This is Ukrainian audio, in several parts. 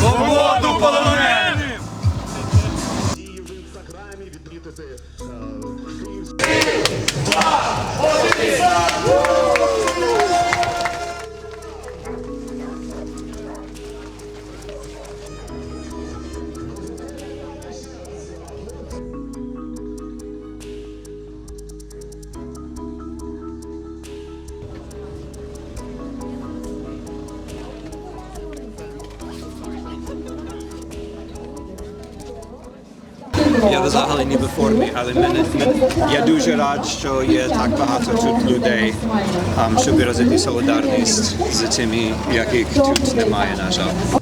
Свободу полоненим! Я взагалі не в формі, але мене, мен- я дуже рад, що є так багато тут людей, щоб виразити солідарність з тими, яких тут немає, на жаль.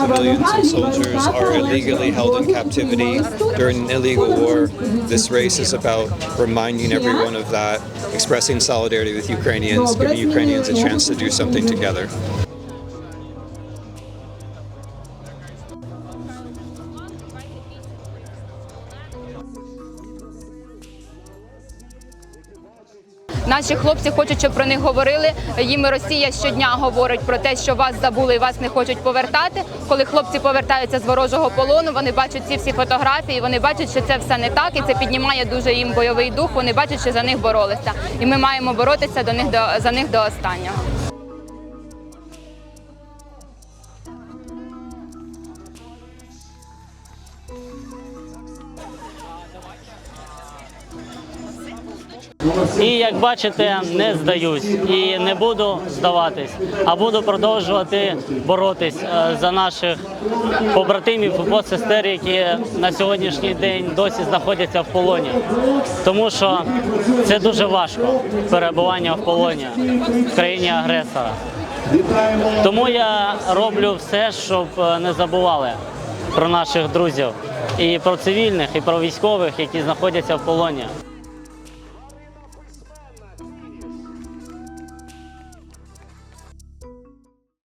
Civilians and soldiers are illegally held in captivity during an illegal war. This race is about reminding everyone of that, expressing solidarity with Ukrainians, giving Ukrainians a chance to do something together. Наші хлопці хочуть, щоб про них говорили. Їм Росія щодня говорить про те, що вас забули і вас не хочуть повертати. Коли хлопці повертаються з ворожого полону, вони бачать ці всі фотографії. Вони бачать, що це все не так, і це піднімає дуже їм бойовий дух. Вони бачать, що за них боролися, і ми маємо боротися до них до за них до останнього. І як бачите, не здаюсь і не буду здаватись, а буду продовжувати боротись е, за наших побратимів і подсестер, які на сьогоднішній день досі знаходяться в полоні. Тому що це дуже важко перебування в полоні в країні агресора. Тому я роблю все, щоб е, не забували про наших друзів і про цивільних, і про військових, які знаходяться в полоні.